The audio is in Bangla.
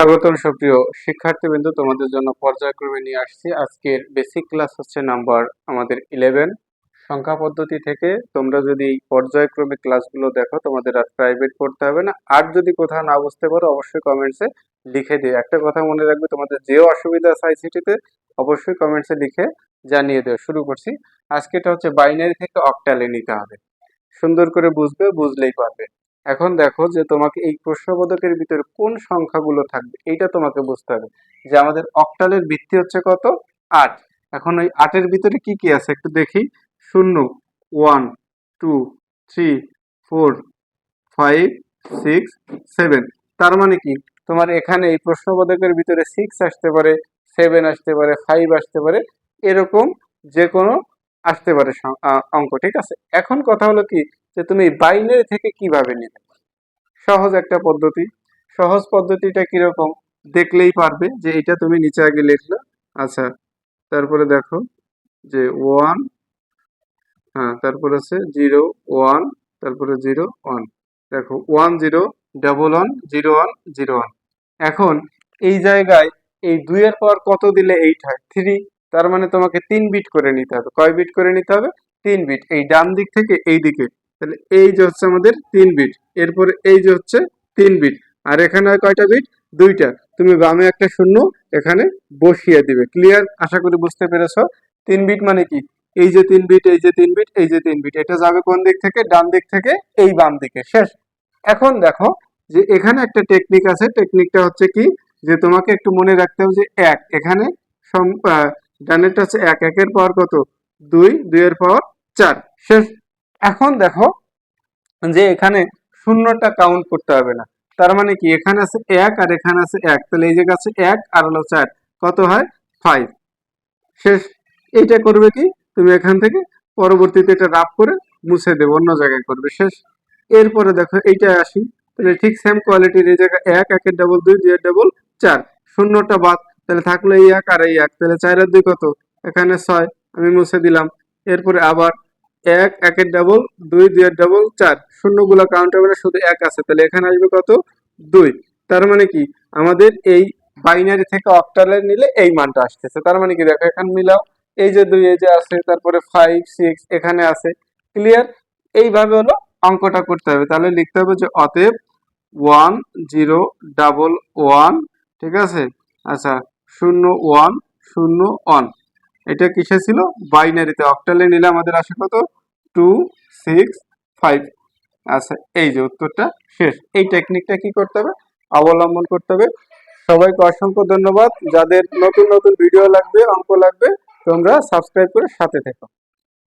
স্বাগতম সুপ্রিয় শিক্ষার্থীবৃন্দ, তোমাদের জন্য পর্যায়ক্রমে নিয়ে আসছি। আজকের বেসিক ক্লাস হচ্ছে নাম্বার আমাদের ইলেভেন সংখ্যা পদ্ধতি থেকে তোমরা যদি পর্যায়ক্রমে ক্লাসগুলো দেখো, তোমাদের আর প্রাইভেট পড়তে হবে না। আর যদি কোথাও না বুঝতে পারো, অবশ্যই কমেন্টসে লিখে দিও। একটা কথা মনে রাখবে, তোমাদের যে অসুবিধা আছে আইসিটিতে অবশ্যই কমেন্টসে লিখে জানিয়ে দেও। শুরু করছি। আজকে এটা হচ্ছে বাইনারি থেকে অকটালে নিতে হবে। সুন্দর করে বুঝবে, বুঝলেই পারবে। এখন দেখো যে তোমাকে এই প্রশ্নবোধকের ভিতরে কোন সংখ্যাগুলো থাকবে, এইটা তোমাকে বুঝতে হবে। যে আমাদের অক্টালের ভিত্তি হচ্ছে কত? আট। এখন ওই আটের ভিতরে কি কি আছে একটু দেখি। শূন্য, one, two, three, four, five, six, seven. তার মানে কি? তোমার এখানে এই প্রশ্নবোধকের ভিতরে সিক্স আসতে পারে, সেভেন আসতে পারে, ফাইভ আসতে পারে, এরকম যে কোনো আসতে পারে অঙ্ক, ঠিক আছে? এখন কথা হলো কি, যে তুমি বাইনারি থেকে কীভাবে নেবে? সহজ একটা পদ্ধতি। সহজ পদ্ধতিটা কীরকম? দেখলেই পারবে যে এটা তুমি নিচে আগে লিখলে। আচ্ছা তারপরে দেখো যে ওয়ান হ্যাঁ তারপরে আছে জিরো ওয়ান তারপরে জিরো ওয়ান দেখো one zero double one zero one zero one এখন এই জায়গায় এই দুইয়ের পর কত দিলে এইট হয়? থ্রি তার মানে তোমাকে তিন বিট করে নিতে হবে। কয় বিট করে নিতে হবে? তিন বিট এই ডান দিক থেকে এই দিকে। তাহলে এই যে হচ্ছে আমাদের তিন বিট এরপরে এই যে হচ্ছে তিন বিট আর এখানে কয়টা বিট দুইটা। তুমি বামে একটা শূন্য এখানে বসিয়ে দিবে। ক্লিয়ার আশা করি বুঝতে পেরেছ। তিন বিট মানে কি? এই যে তিন বিট এই যে তিন বিট এই যে তিন বিট এটা যাবে কোন দিক থেকে? ডান দিক থেকে এই বাম দিকে। শেষ। এখন দেখো যে এখানে একটা টেকনিক আছে। টেকনিকটা হচ্ছে কি? যে তোমাকে একটু মনে রাখতে হবে যে এক। এখানে ডানেরটা হচ্ছে এক, একের পাওয়ার কত? দুই, দুইয়ের পাওয়ার চার। শেষ। এখন দেখো যে এখানে শূন্যটা কাউন্ট করতে হবে না। তার মানে কি? এখানে আছে এক আর এখানে আছে এক। তাহলে এই জায়গা আছে এক আর হলো চার। কত হয়? ফাইভ শেষ। এইটা করবে কি? তুমি এখান থেকে পরবর্তীতে এটা রাফ করে মুছে দেবে, অন্য জায়গায় করবে। শেষ। এরপরে দেখো এইটা আসি। তাহলে ঠিক সেম কোয়ালিটির এই জায়গায় এক, একের ডাবল দুই, দুইয়ের ডাবল চার। শূন্যটা বাদ তাহলে থাকল এই এক আর এই এক, তাহলে চারের দুই কত? এখানে ছয়, আমি মুছে দিলাম। এরপরে আবার এক, একের ডাবল দুই, দুইয়ের ডাবল চার। শূন্যগুলো কাউন্ট হবে না, শুধু এক আছে। তাহলে এখানে আসবে কত? দুই। তার মানে কি? আমাদের এই বাইনারি থেকে অক্টালে নিলে এই মানটা আসতেছে। তার মানে কি? দেখো, এখানে মিলাও। এই যে দুই, এই যে আছে। তারপরে ফাইভ সিক্স এখানে আছে। ক্লিয়ার এইভাবে হলো অঙ্কটা করতে হবে। তাহলে লিখতে হবে যে অতএব ওয়ান জিরো ডাবল ওয়ান ঠিক আছে? আচ্ছা শূন্য ওয়ান শূন্য ওয়ান। এটা কিসে ছিল? বাইনারিতে। অক্টালে নিলে আমাদের আসে কত? Two, six, five. আচ্ছা এই যে উত্তরটা শেষ। এই টেকনিকটা কি করতে হবে? অবলম্বন করতে হবে। সবাইকে অসংখ্য ধন্যবাদ। যাদের নতুন নতুন ভিডিও লাগবে, অঙ্ক লাগবে, তোমরা সাবস্ক্রাইব করে সাথে থেকো।